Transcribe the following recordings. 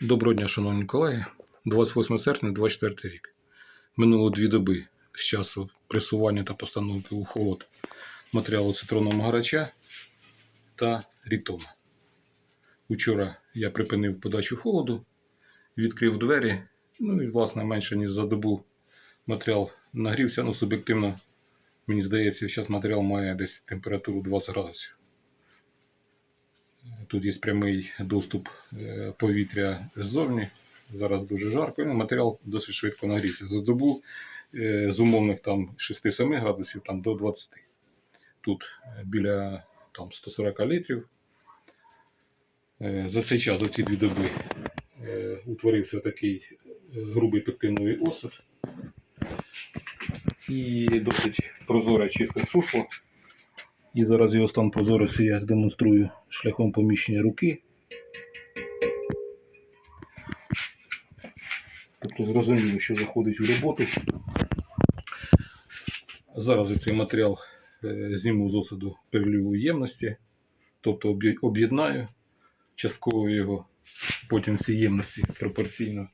Доброго дня, шановні колеги. 28 серпня 24 рік. Минуло дві доби з часу пресування та постановки у холод матеріалу цитронного гарача та рітома. Учора я припинив подачу холоду, відкрив двері, ну і, власне, менше ніж за добу матеріал нагрівся. Ну, суб'єктивно, мені здається, зараз матеріал має десь температуру 20 градусів. Тут є прямий доступ е, повітря ззовні. Зараз дуже жарко. і матеріал досить швидко нагрівся. За добу е, з умовних там 6-7 градусів там, до 20. Тут е, біля там, 140 літрів. За цей час, за ці дві доби, утворився такий грубий пектиновий осад. І досить прозоре чисте сусло. І зараз його стан прозорості я демонструю шляхом поміщення руки. Тобто зрозуміло, що заходить у роботу. Зараз цей матеріал е, зніму з осаду перелівої ємності, тобто об'єднаю частково його, потім ці ємності пропорційно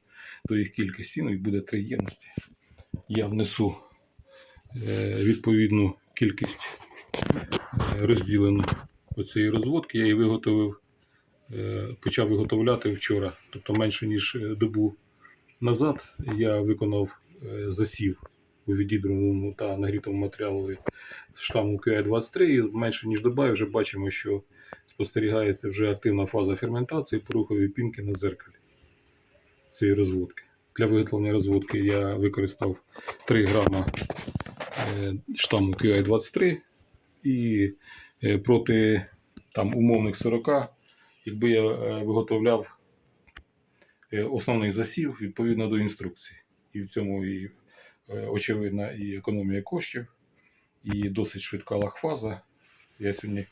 до їх кількості, ну і буде три ємності. Я внесу е, відповідну кількість розділену оцієї розводки. Я її виготовив, е, почав виготовляти вчора, тобто менше ніж е, добу назад. Я виконав е, засів у відібраному та нагрітому матеріалу штаму QI-23 і менше ніж доба вже бачимо, що спостерігається вже активна фаза ферментації порухової пінки на дзеркалі цієї розводки. Для виготовлення розводки я використав 3 грама штаму QI-23 і е, проти там, умовних 40, якби я е, виготовляв е, основний засів відповідно до інструкції. І в цьому і очевидна і економія коштів, і досить швидка лахфаза. Я сьогодні,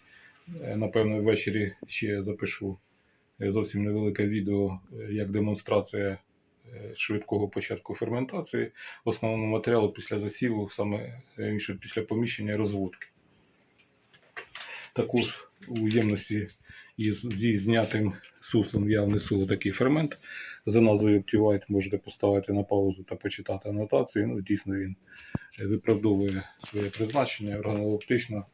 напевно, ввечері ще запишу зовсім невелике відео як демонстрація швидкого початку ферментації основного матеріалу після засіву, саме після поміщення розводки. Також у ємності із, зі знятим суслом я внесу такий фермент за назвою Optivite. Можете поставити на паузу та почитати анотацію. Ну, дійсно він е, виправдовує своє призначення органолептично.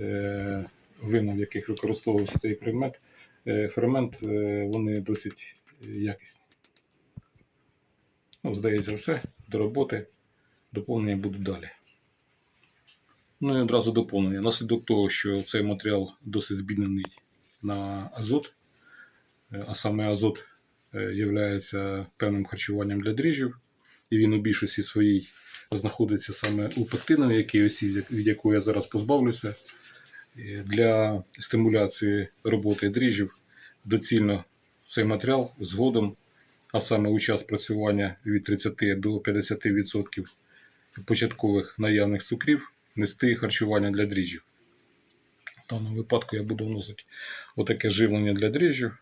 Е, вина, в яких використовувався цей предмет, е, фермент, е, вони досить якісні. Ну, здається, все. До роботи. Доповнення будуть далі. Ну і одразу доповнення. Наслідок того, що цей матеріал досить збіднений на азот, е, а саме азот є певним харчуванням для дріжджів, і він у більшості своїй знаходиться саме у пектинові, який осів, від якого я зараз позбавлюся. Для стимуляції роботи дріжджів доцільно цей матеріал згодом, а саме у час працювання від 30 до 50% початкових наявних цукрів, нести харчування для дріжджів. В даному випадку я буду вносити отаке живлення для дріжджів.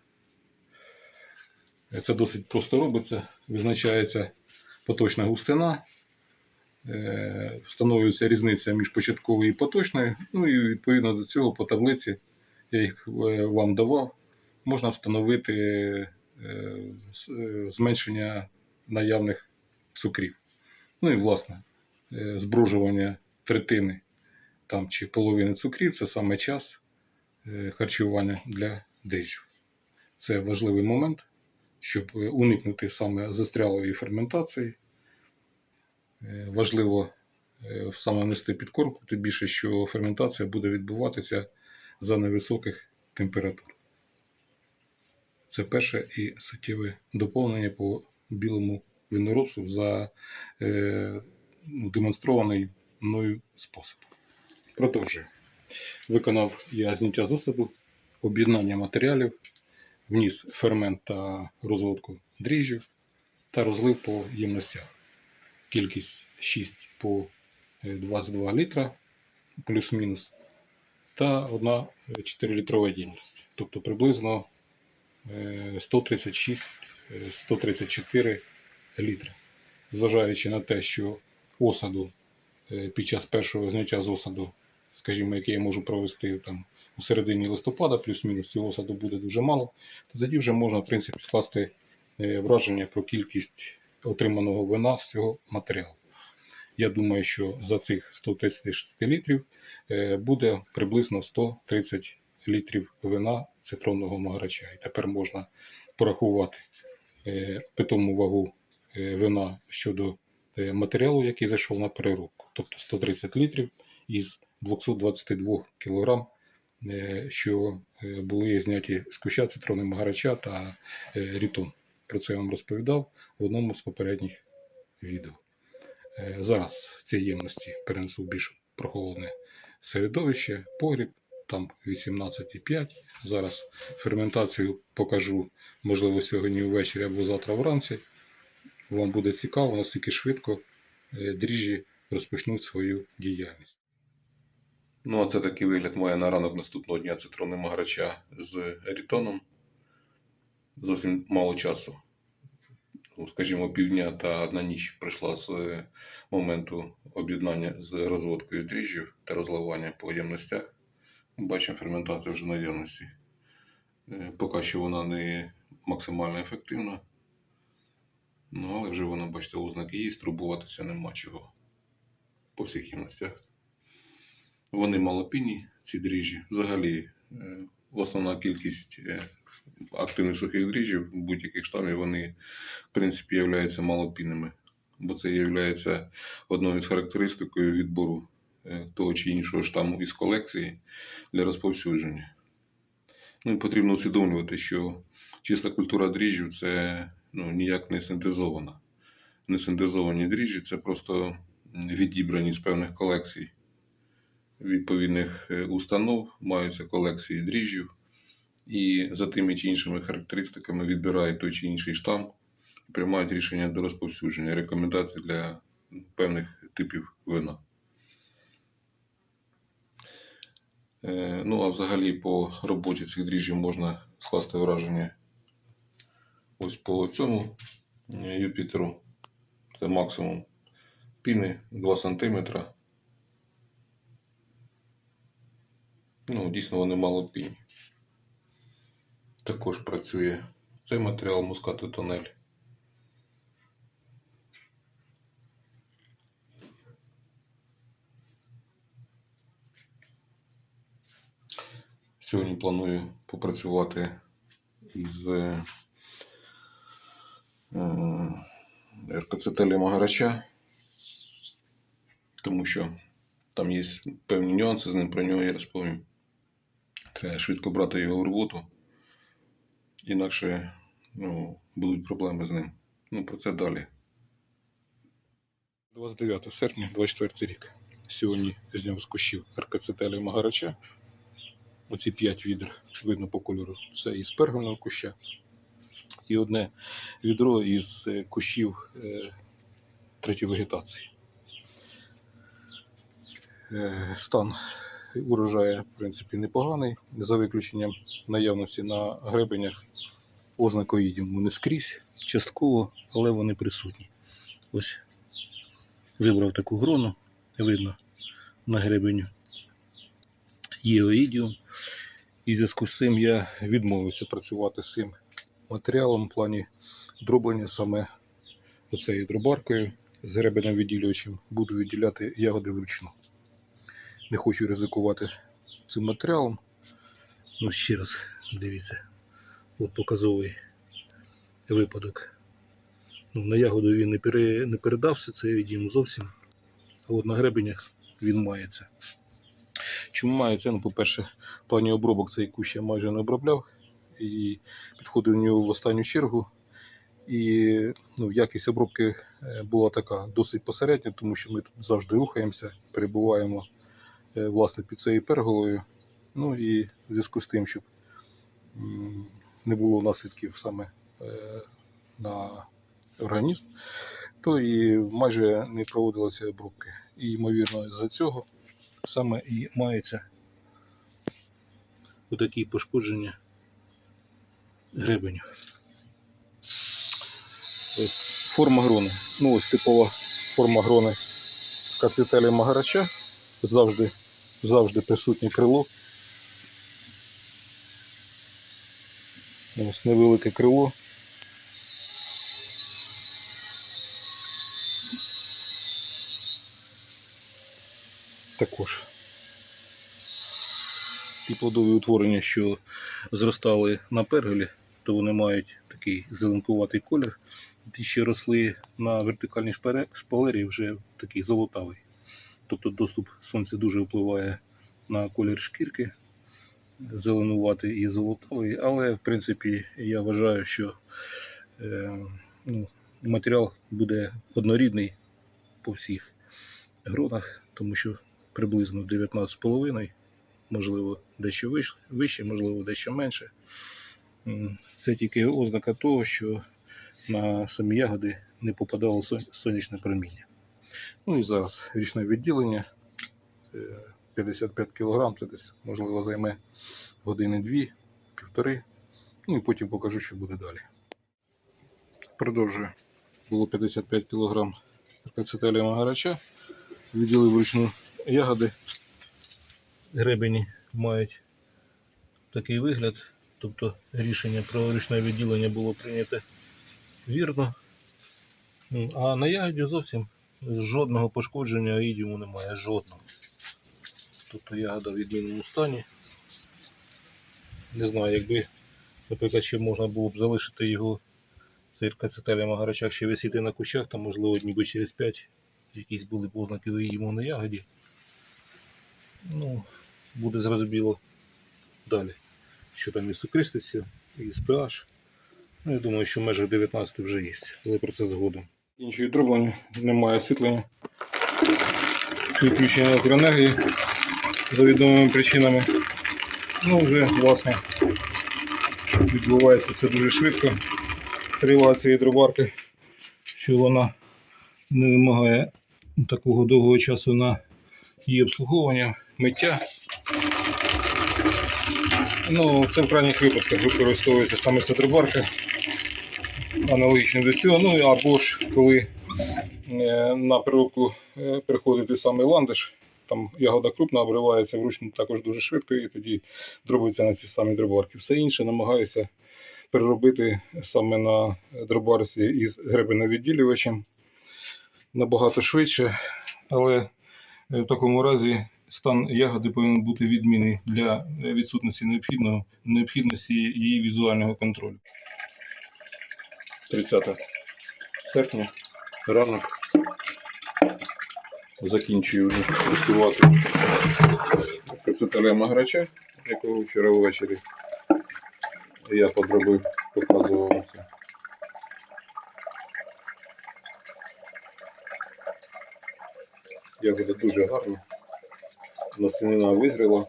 Це досить просто робиться. Визначається поточна густина, е, встановлюється різниця між початковою і поточною. Ну і відповідно до цього по таблиці, я їх е, вам давав, можна встановити е, е, зменшення наявних цукрів. Ну і власне, е, зброжування третини там, чи половини цукрів це саме час е, харчування для дріжджів. Це важливий момент, щоб уникнути саме застрялої ферментації. Е, Важливо е, саме нести підкормку, тим більше, що ферментація буде відбуватися за невисоких температур. Це перше і суттєве доповнення по білому виноробству за демонстрований мною спосіб. Продовжую. Виконав я зняття засобу, об'єднання матеріалів, вніс фермент та розводку дріжджів та розлив по ємностях. Кількість 6 по е, 22 літра плюс-мінус та одна 4 літрова ємність. Тобто приблизно е, 136-134 літри. Зважаючи на те, що осаду е, під час першого зняття з осаду, скажімо, яке я можу провести там у середині листопада, плюс-мінус цього осаду буде дуже мало, то тоді вже можна в принципі скласти е, враження про кількість отриманого вина з цього матеріалу. Я думаю, що за цих 136 літрів е, буде приблизно 130 літрів вина цитронного магарача. І тепер можна порахувати е, питому вагу е, вина щодо е, матеріалу, який зайшов на переробку. Тобто 130 літрів із 222 кг, е, що е, були зняті з куща цитронного магарача та е, рітон. Про це я вам розповідав в одному з попередніх відео. Зараз ці ємності перенесу більш прохолодне середовище, погріб, там 18,5. Зараз ферментацію покажу, можливо, сьогодні ввечері або завтра вранці. Вам буде цікаво, наскільки швидко дріжджі розпочнуть свою діяльність. Ну, а це такий вигляд має на ранок наступного дня цитронний магарача з рітоном. Зовсім мало часу. Ну, скажімо, півдня та одна ніч пройшла з моменту об'єднання з розводкою дріжджів та розливання по ємностях. Бачимо ферментацію вже на ємності. Е, Поки що вона не максимально ефективна. Ну, але вже вона, бачите, ознаки є, турбуватися нема чого по всіх ємностях. Вони малопінні, ці дріжджі. Взагалі, е, основна кількість е, активних сухих дріжджів будь-яких штамів, вони, в принципі, являються малопінними. Бо це є одною з характеристикою відбору е, того чи іншого штаму із колекції для розповсюдження. Ну потрібно усвідомлювати, що чиста культура дріжджів це ну, ніяк не синтезована. Не синтезовані дріжджі це просто відібрані з певних колекцій відповідних е, установ, маються колекції дріжджів, і за тими чи іншими характеристиками відбирають той чи інший штам і приймають рішення до розповсюдження, рекомендацій для певних типів вина. Е, Ну, а взагалі по роботі цих дріжджів можна скласти враження ось по цьому е, Юпітеру. Це максимум піни 2 см. Ну, дійсно, вони мало пінь. Також працює цей матеріал мускати тонель. Сьогодні планую попрацювати із е, РКЦТЛі Магарача, тому що там є певні нюанси з ним, про нього я розповім. Треба швидко брати його в роботу, інакше ну, будуть проблеми з ним. Ну, про це далі. 29 серпня, 24 рік. Сьогодні зняв з кущів РКЦТЛі Магарача. Оці 5 відер видно по кольору. Це із пергольного куща. І одне відро із е, кущів е, третьої вегетації. Е, Стан урожаю, в принципі, непоганий, за виключенням наявності на гребенях ознакоїдів не скрізь, частково, але вони присутні. Ось вибрав таку грону, видно на гребеню є оїдіум. І в зв'язку з цим я відмовився працювати з цим матеріалом в плані дроблення саме оцею дробаркою з гребенем відділювачем. Буду відділяти ягоди вручну. Не хочу ризикувати цим матеріалом. Ну, ще раз дивіться. От показовий випадок. Ну, на ягоду він не, пере, не передався, це віддім зовсім. А от на гребенях він мається. Чому мається? Ну, по-перше, в плані обробок цей кущ я майже не обробляв і підходив до нього в останню чергу. І ну, якість обробки е, була така досить посередня, тому що ми тут завжди рухаємося, перебуваємо власне під цією перголою. Ну і в зв'язку з тим, щоб не було наслідків саме е, на організм, то і майже не проводилися обробки. І, ймовірно, з-за цього саме і мається отакі пошкодження гребенів. Ось Форма грони. Ну, ось типова форма грони капіталі Магарача. Завжди, завжди присутнє крило. Ось невелике крило. Також ті плодові утворення, що зростали на пергелі, то вони мають такий зеленкуватий колір. Ті, що росли на вертикальній шпалері, вже такий золотавий. Тобто доступ сонця дуже впливає на колір шкірки, зеленуватий і золотавий, але в принципі я вважаю, що е, ну, матеріал буде однорідний по всіх гронах, тому що приблизно 19,5, можливо, дещо вище, можливо, дещо менше. Це тільки ознака того, що на самі ягоди не попадало сонячне проміння. Ну і зараз річне відділення. Е, 55 кг, це десь, можливо, займе години-дві, півтори. Ну і потім покажу, що буде далі. Продовжую. Було 55 кг ркацетелія магарача. Відділив вручну ягоди. Гребені мають такий вигляд. Тобто рішення про ручне відділення було прийнято вірно. А на ягоді зовсім жодного пошкодження аїдіуму немає. Жодного. Тобто ягода в відмінному стані. Не знаю, якби, наприклад, ще можна було б залишити його цей ркацетелія магарачах ще висіти на кущах, там, можливо, ніби через 5 якісь були б ознаки аїдіуму на ягоді. Ну, буде зрозуміло далі, що там із сукристістю, і з pH. Ну, я думаю, що в межах 19 вже є, але про це згодом. Інші відроблення, немає освітлення. Відключення електроенергії за відомими причинами. Ну, вже, власне, відбувається це дуже швидко. Стріла цієї дробарки, що вона не вимагає такого довгого часу на її обслуговування, миття. Ну, це в крайніх випадках використовується саме ця дробарка, аналогічно до цього. Ну або ж коли е, на переробку е, приходить той самий ландиш, там ягода крупна, обривається вручну також дуже швидко і тоді дробиться на ці самі дробарки. Все інше намагаюся переробити саме на дробарці із гребеновідділювачем набагато швидше, але в такому разі стан ягоди повинен бути відмінний для відсутності необхідного, необхідності її візуального контролю. 30 серпня, ранок. Закінчую вже працювати кацеталем грача, якого вчора ввечері я подробив, показував це. Ягода дуже гарна. Насінина визріла.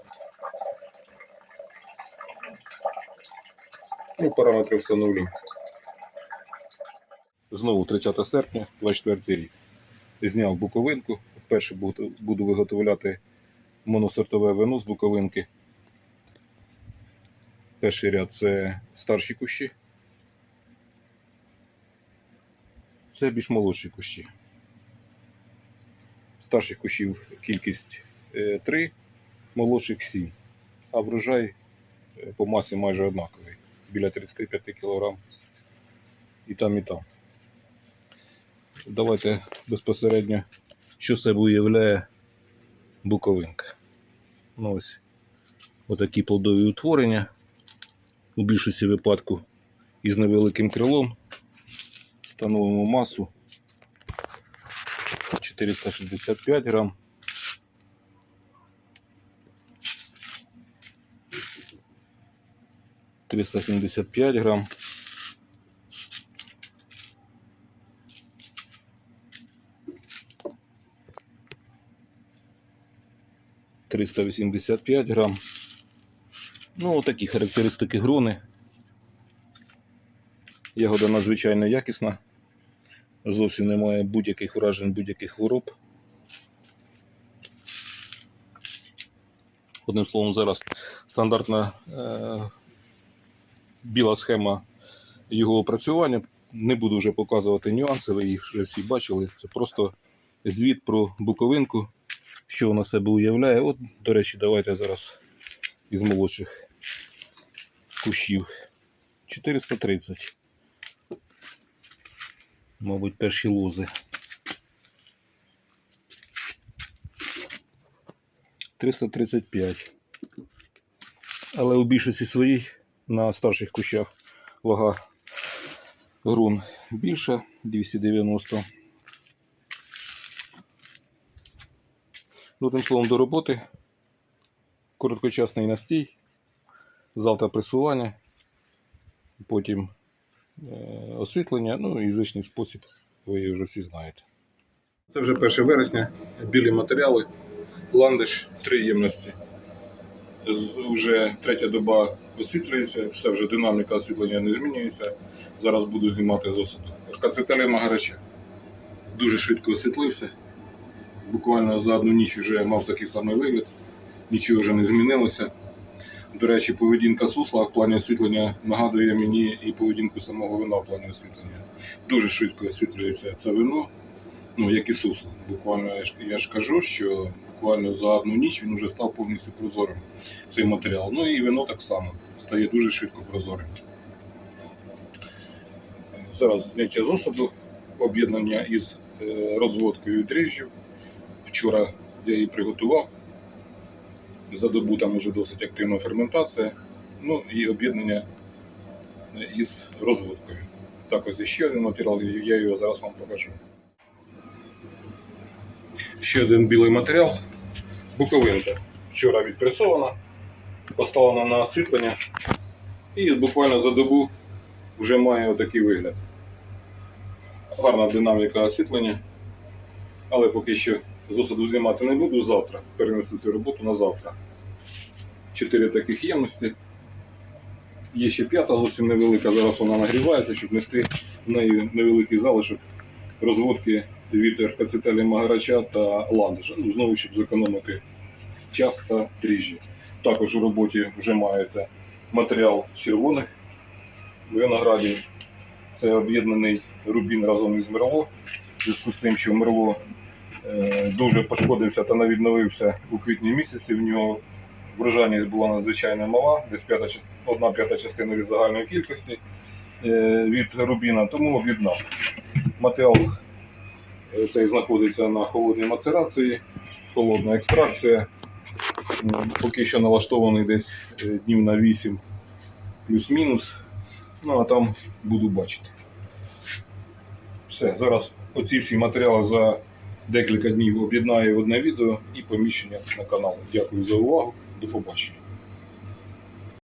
Ну, параметри встановлю. Знову 30 серпня, 24 рік. Зняв буковинку. Вперше буду, виготовляти моносортове вино з буковинки. Перший ряд це старші кущі. Це більш молодші кущі. Старших кущів кількість 3, молодших 7. А врожай е, по масі майже однаковий. Біля 35 кг. І там, і там. Давайте безпосередньо, що себе уявляє буковинка. Ну ось отакі плодові утворення. У більшості випадку із невеликим крилом. Встановимо масу 465 грам. Триста грам. Триста вісімдесят п'ять грам. Ну, такі характеристики грони. Ягода надзвичайно якісна. Зовсім немає будь-яких вражень, будь-яких хвороб. Одним словом, зараз стандартна е, біла схема його опрацювання. Не буду вже показувати нюанси, ви їх вже всі бачили. Це просто звіт про буковинку, що вона себе уявляє. От, до речі, давайте зараз із молодших кущів. 430. Мабуть, перші лози. 335. Але у більшості своїй на старших кущах вага грун більша 290. Одним словом, до роботи. Короткочасний настій, завтра пресування, потім е, освітлення, ну і звичний спосіб, ви вже всі знаєте. Це вже 1 вересня, білі матеріали, ландиш, три ємності. Вже третя доба освітлюється, все вже динаміка освітлення не змінюється. Зараз буду знімати з осаду. Кацетелі Магарача. Дуже швидко освітлився. Буквально за одну ніч вже мав такий самий вигляд, нічого вже не змінилося. До речі, поведінка сусла в плані освітлення нагадує мені і поведінку самого вина в плані освітлення. Дуже швидко освітлюється це вино, ну як і сусло. Буквально я ж, я ж кажу, що буквально за одну ніч він вже став повністю прозорим, цей матеріал. Ну і вино так само стає дуже швидко прозорим. Зараз зняття з осаду, об'єднання із е, розводкою дріжджів. Вчора я її приготував. За добу там вже досить активна ферментація. Ну і об'єднання із розводкою. Так ось ще один матеріал, я його зараз вам покажу. Ще один білий матеріал. Буковинка. Вчора відпресована, поставлена на освітлення. І буквально за добу вже має отакий вигляд. Гарна динаміка освітлення. Але поки що з знімати не буду завтра. Перенесу цю роботу на завтра. Чотири таких ємності. Є ще п'ята, зовсім невелика. Зараз вона нагрівається, щоб нести в неї невеликий залишок розводки від аркацетелі Магарача та ландиша. Ну, знову, щоб зекономити час та дріжджі. Також у роботі вже мається матеріал червоних виноградів. Це об'єднаний рубін разом із мерло. В зв'язку з тим, що мерло дуже пошкодився та не відновився у квітні місяці. В нього врожайність була надзвичайно мала, десь п'ята одна п'ята частина від загальної кількості е, від рубіна, тому об'єднав. Матеріал е, цей знаходиться на холодній мацерації, холодна екстракція. Поки що налаштований десь е, днів на 8 плюс-мінус. Ну а там буду бачити. Все, зараз оці всі матеріали за декілька днів об'єднаю в одне відео і поміщення на канал. Дякую за увагу. До побачення.